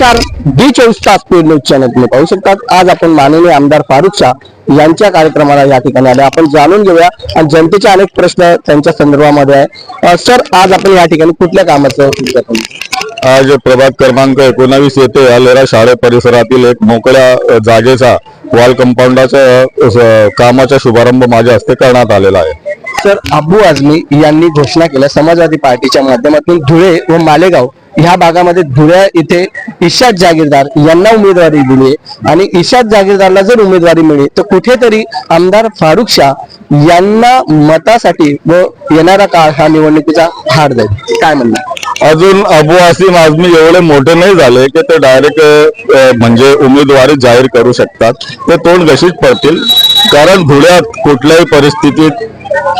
नमस्कार. डी चोवीस तास पेड न्यूज चॅनल तुम्ही पाहू शकतात. आज आपण माननीय आमदार फारुख शाह यांच्या कार्यक्रमाला या ठिकाणी आले आपण जाणून घेऊया आणि जनतेचे अनेक प्रश्न त्यांच्या संदर्भामध्ये आहे. सर आज आपण या ठिकाणी कुठल्या कामाचं? आज प्रभाग क्रमांक एकोणावीस येथे आलेल्या शाळे परिसरातील एक मोकळ्या जागेचा वॉल कंपाऊंडाच्या कामाचा शुभारंभ माझ्या हस्ते करण्यात आलेला आहे. सर अबू आझमी यांनी घोषणा केल्या समाजवादी पार्टीच्या माध्यमातून धुळे व मालेगाव ह्या भागामध्ये धुळे इथे इशाद जागीरदार यांना उमेदवारी दिली आहे. आणि इशाद जागीरदारला जर उमेदवारी मिळेल तर कुठेतरी आमदार फारुख शाह यांना मतासाठी व येणारा काळ हा निवडणुकीचा हार जाईल काय म्हणणार? अजून अबू आसिम आझमी एवढे मोठे नाही झाले की ते डायरेक्ट म्हणजे उमेदवारी जाहीर करू शकतात. ते तोंड घशीच पडतील. कारण धुळ्यात कुठल्याही परिस्थितीत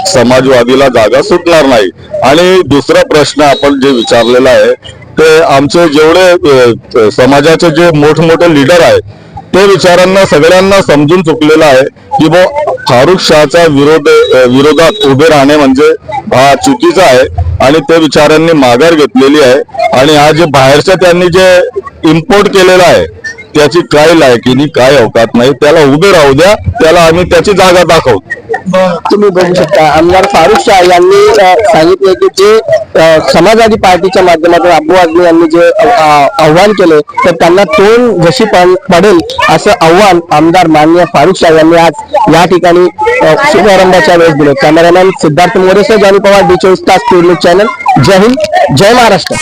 समाजवादीला जागा सुटणार नाही. आणि दुसरा प्रश्न आपण जे विचारलेला आहे ते आमचे जेवढे समाजाचे जे मोठमोठे लीडर आहेत ते विचारांना सगळ्यांना समजून चुकलेलं आहे की बो फारुख शाहचा विरोध विरोधात उभे राहणे म्हणजे हा चुकीचा आहे आणि ते विचारांनी माघार घेतलेली आहे. आणि आज जे बाहेरच्या त्यांनी जे इम्पोर्ट केलेलं आहे त्याची काय लायकीनी काय अवकात नाही त्याला उभे राहू द्या त्याला आम्ही त्याची जागा दाखवू. तुम्ही बघू शकता आमदार फारुख शाह यांनी सांगितले की जे समाजवादी पार्टीच्या माध्यमातून अबू आझमी यांनी जे आव्हान केले तर त्यांना तोंड जशी पडेल असं आव्हान आमदार माननीय फारुख शाह यांनी आज या ठिकाणी शुभारंभाच्या वेळेस दिले. कॅमेरामॅन सिद्धार्थ मोरेसह जानी पवार डी चोवीस तास न्यूज चॅनल. जय हिंद जय महाराष्ट्र.